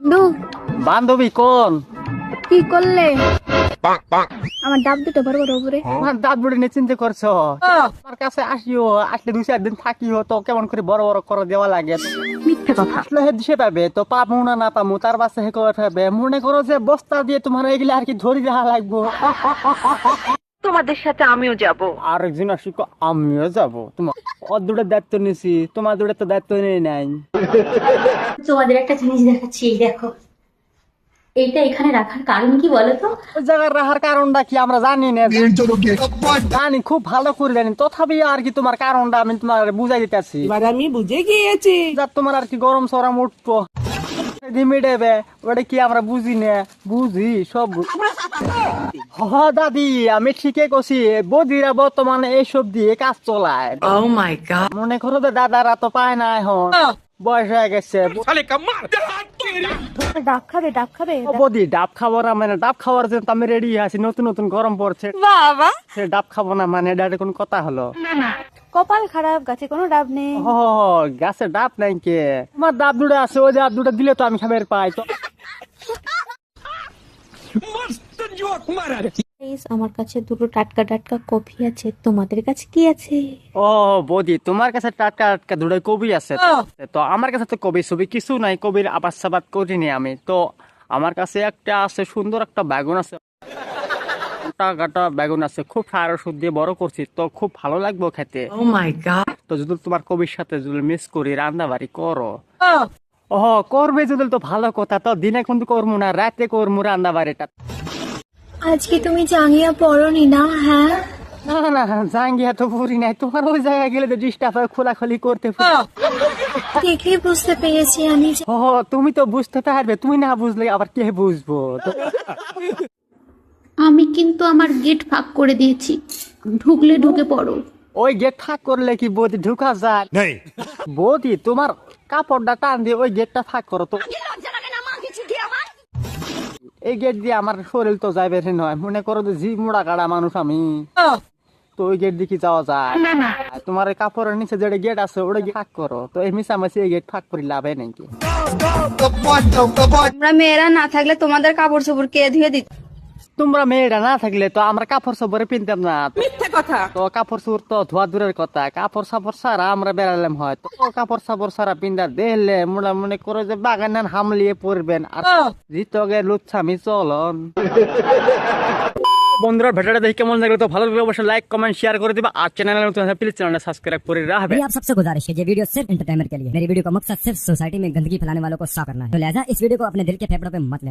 বন্ধু। বান্ধবী কোন? কি করলে? আমার ডাব দুটো বড় বড় উপরে। আমার দাঁত বুড়ি নিয়ে চিন্তা করছ? আমার কাছে আসিও আসলে দুই চার দিন থাকিও তো কেমন করে বড় বড় করে দেওয়া লাগে? মিথ্যে কথা। আসলে হে দিশে পাবে তো পাবো না না পাবো তার বাসে হে পাবে? মনে করো যে বস্তা দিয়ে তোমার এগুলো আর কি ধরি দেখা লাগবো। তোমাদের সাথে আমিও যাব। আর একজন আসি আমিও যাব। তোমার ওর দুটো দায়িত্ব নিছি তোমার দুটো তো দায়িত্ব নেই নাই। তোমাদের একটা জিনিস দেখাচ্ছি এই দেখো। এইটা এখানে রাখার কারণ কি বলো তো ওই জায়গায় রাখার কারণটা কি আমরা জানি না। জানি খুব ভালো করে জানি। তথাপি আর কি তোমার কারণটা আমি তোমার বুঝাই দিতেছি। এবার আমি বুঝে গিয়েছি। যা তোমার আর কি গরম সরম উঠবো। ধিমি ওটা কি আমরা বুঝি না? বুঝি সব বুঝি। হ দাদি আমি ঠিকই কছি বদিরা বর্তমানে এইসব দিয়ে কাজ চলায়। ও মাই গড মনে করো দাদারা তো পায় না এখন। বয়স হয়ে গেছে। ডাব খাবে ডাব খাবে? ও বদি ডাব খাব না মানে ডাব খাওয়ার জন্য আমি রেডি আছি নতুন নতুন গরম পড়ছে। বাবা! সে ডাব খাব না মানে এটা কোন কথা হলো? কপাল খারাপ গাছে কোনো ডাব নেই। ও গাছে ডাব নাই কে? আমার ডাব দুটো আছে ওই ডাব দুটো দিলে তো আমি খাবার পাই। তো আমার কাছে দুটো টাটকা টাটকা কফি আছে। তোমাদের কাছে কি আছে? ও বৌদি তোমার কাছে টাটকা টাটকা দুটো কবি আছে। তো আমার কাছে তো কবি ছবি কিছু নাই কবির আবাদ সাবাদ করিনি আমি। তো আমার কাছে একটা আছে সুন্দর একটা বেগুন আছে। গোটা বেগুন আছে খুব সার ওষুধ দিয়ে বড় করছি তো খুব ভালো লাগবে খেতে। ও মাই গড তো যদি তোমার কবির সাথে যদি মিস করি রান্না বাড়ি করো। ও। করবে যদি তো ভালো কথা তো দিনে কিন্তু করব না রাতে করব রান্না বাড়িটা আজকে তুমি জাঙ্গিয়া পড়নি না হ্যাঁ? না না জাঙ্গিয়া তো পুরি নাই। তোমার ওই জায়গায় গেলে তো ডিস্টার্ব হয় খোলাখুলি করতে দেখেই বুঝতে পেরেছি আমি ও তুমি তো বুঝতে পারবে তুমি না বুঝলে আবার কে বুঝব? আমি কিন্তু আমার গেট ফাঁক করে দিয়েছি। ঢুকলে ঢুকে পড়ো। ওই গেট ফাঁক করলে কি বৌদি ঢুকা যায়? বৌদি তোমার কাপড়টা টান দিয়ে ওই গেটটা ফাঁক করো তো। এই গেট দিয়ে আমার শরীর তো যাইবে বেশি নয়। মনে করো যে জি মোড়া কাড়া মানুষ আমি। তো ওই গেট দেখি যাওয়া যায়। তোমার এই কাপড়ের নিচে যেটা গেট আছে ওটা ফাঁক করো। তো এই মিশামাশি এই গেট ফাঁক করি লাভ নাকি আমরা মেয়েরা না থাকলে তোমাদের কাপড় চোপড় কে ধুয়ে দিত? তোমরা মেয়েরা না থাকলে তো আমরা কাপড় সবরে পিনতাম না মিথ্যে কথা তো কাপড় চোর তো ধোয়া দূরের কথা কাপড় সাপড় সারা আমরা বেড়ালাম হয় তো কাপড় সাপড় সারা পিন্দা দেখলে মোটা মনে করে যে বাগান হামলিয়ে পড়বেন আর জিতগে লুচ্ছামি চলন বন্ধুরা ভিডিওটা দেখে কেমন লাগলো তো ভালো লাগলে অবশ্যই লাইক কমেন্ট শেয়ার করে দিবা আর চ্যানেলে নতুন প্লিজ চ্যানেলটা সাবস্ক্রাইব করে রাখবে मेरी आप सबसे गुजारिश है ये वीडियो सिर्फ एंटरटेनमेंट के लिए मेरी वीडियो का मकसद सिर्फ सोसाइटी में गंदगी फैलाने वालों को साफ करना है तो लिहाजा इस वीडियो को अपने दिल के फेफड़ों पे मत ले